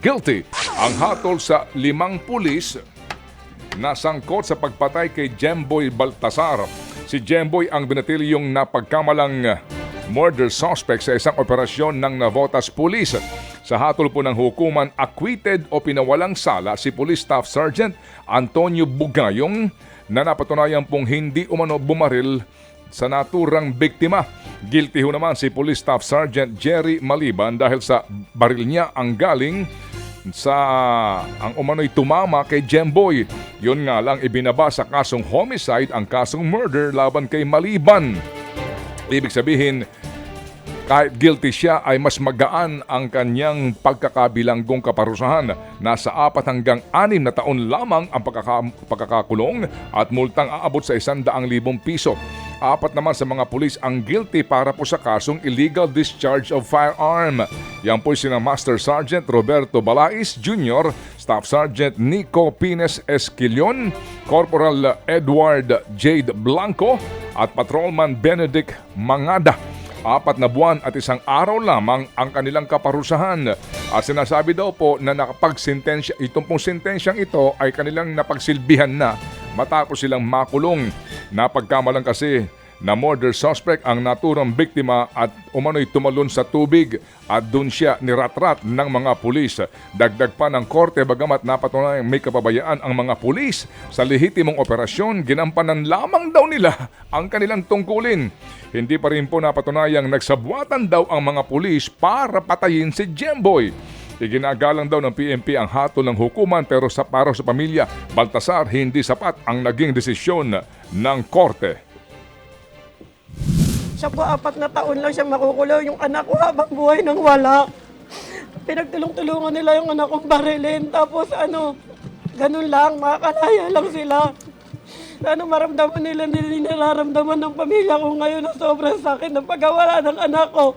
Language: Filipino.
guilty. Ang hatol sa limang pulis na sangkot sa pagpatay kay Jemboy Baltasar. Si Jemboy ang binatilyong napagkamalang murder suspect sa isang operasyon ng Navotas Police. Sa hatol po ng hukuman, acquitted o pinawalang sala si Police Staff Sergeant Antonio Bugayong na napatunayan pong hindi umano bumaril sa naturang biktima. Guilty ho naman si Police Staff Sergeant Jerry Maliban dahil sa baril niya ang galing sa ang umano'y tumama kay Jemboy. Yun nga lang ibinaba sa kasong homicide ang kasong murder laban kay Maliban. Ibig sabihin, kahit guilty siya ay mas magaan ang kanyang pagkakabilanggong kaparusahan. Nasa apat hanggang anim na taon lamang ang pagkaka- pagkakakulong at multang aabot sa isang daang libong piso. Apat naman sa mga pulis ang guilty para po sa kasong illegal discharge of firearm. Yan po sina Master Sergeant Roberto Balais Jr., Staff Sergeant Nico Pines Esquilion, Corporal Edward Jade Blanco at Patrolman Benedict Mangada. Apat na buwan at isang araw lamang ang kanilang kaparusahan. At sinasabi daw po na nakapagsintensya, itong pong sentensyang ito ay kanilang napagsilbihan na matapos silang makulong. Napagkamalang kasi na murder suspect ang naturang biktima at umano'y tumalon sa tubig at doon siya niratrat ng mga pulis. Dagdag pa ng korte bagamat napatunayang may kapabayaan ang mga pulis sa lehitimong operasyon, ginampanan lamang daw nila ang kanilang tungkulin. Hindi pa rin po napatunayang nagsabuatan daw ang mga pulis para patayin si Jemboy. Iginagalang daw ng PMP ang hatol ng hukuman pero sa para sa pamilya, Baltasar hindi sapat ang naging desisyon ng korte. Siya po, apat na taon lang siya makukulong. Yung anak ko habang buhay nang wala. Pinagtulong-tulungan nila yung anak kong barilin. Tapos ano, ganun lang, makakalaya lang sila. Ano maramdaman nila, hindi nararamdaman ng pamilya ko ngayon na sobrang sakit ng pagkawala ng anak ko.